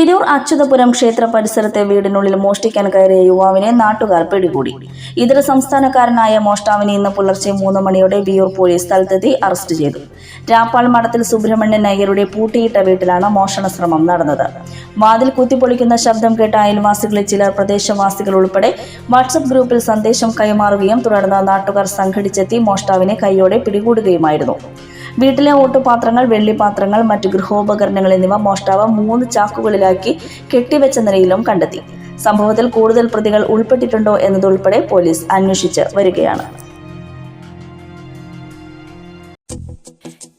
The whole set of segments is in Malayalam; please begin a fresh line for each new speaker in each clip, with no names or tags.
തിരൂർ അച്യുതപുരം ക്ഷേത്ര പരിസരത്തെ വീടിനുള്ളിൽ മോഷ്ടിക്കാൻ കയറിയ യുവാവിനെ നാട്ടുകാർ പിടികൂടി. ഇതര സംസ്ഥാനക്കാരനായ മോഷ്ടാവിനെ ഇന്ന് പുലർച്ചെ മൂന്ന് മണിയോടെ വിയൂർ പോലീസ് സ്ഥലത്തെത്തി അറസ്റ്റ് ചെയ്തു. രാപ്പാൾ മഠത്തിൽ സുബ്രഹ്മണ്യൻ നായരുടെ പൂട്ടിയിട്ട വീട്ടിലാണ് മോഷണ ശ്രമം നടന്നത്. വാതിൽ കുത്തിപ്പൊളിക്കുന്ന ശബ്ദം കേട്ട അയൽവാസികളിൽ ചിലർ പ്രദേശവാസികൾ ഉൾപ്പെടെ വാട്സപ്പ് ഗ്രൂപ്പിൽ സന്ദേശം കൈമാറുകയും തുടർന്ന് നാട്ടുകാർ സംഘടിച്ചെത്തി മോഷ്ടാവിനെ കൈയോടെ പിടികൂടുകയുമായിരുന്നു. വീട്ടിലെ ഓട്ടുപാത്രങ്ങൾ വെള്ളിപാത്രങ്ങൾ മറ്റു ഗൃഹോപകരണങ്ങൾ എന്നിവ മോഷ്ടാവ് മൂന്ന് ചാക്കുകളിലാക്കി കെട്ടിവെച്ച നിലയിലും കണ്ടെത്തി. സംഭവത്തിൽ കൂടുതൽ പ്രതികൾ ഉൾപ്പെട്ടിട്ടുണ്ടോ എന്നതുൾപ്പെടെ പോലീസ് അന്വേഷിച്ച് വരികയാണ്.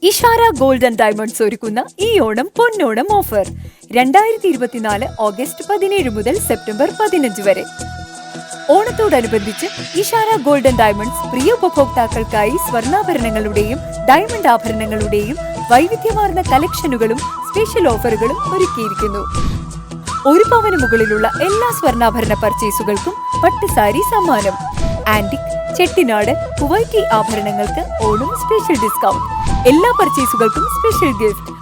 ഇഷാര ഗോൾഡൻ ഡയമണ്ട്സ് ഒരുക്കുന്ന ഈ ഓണം പൊന്നോണം ഓഫർ. രണ്ടായിരത്തി ഇരുപത്തിനാല് ഓഗസ്റ്റ് പതിനേഴ് മുതൽ സെപ്റ്റംബർ പതിനഞ്ച് വരെ. ഓണത്തോടനുബന്ധിച്ച് ഇഷാര ഗോൾഡൻ ഡയമണ്ട്സ് പ്രിയ ഉപഭോക്താക്കൾക്കായി സ്വർണാഭരണങ്ങളുടെയും ഡയമണ്ട് ആഭരണങ്ങളുടെയും വൈവിധ്യമാർന്ന കളക്ഷനുകളും സ്പെഷ്യൽ ഓഫറുകളും ഒരുക്കിയിരിക്കുന്നു. ഒരു പവന് മുകളിലുള്ള എല്ലാ സ്വർണാഭരണ പർച്ചേസുകൾക്കും പട്ടുസാരി സമ്മാനം. ആന്റിക് ചെട്ടിനാട് കുവൈറ്റി ആഭരണങ്ങൾക്ക് ഓണം സ്പെഷ്യൽ ഡിസ്കൗണ്ട്. എല്ലാ പർച്ചേസുകൾക്കും സ്പെഷ്യൽ ഗിഫ്റ്റ്.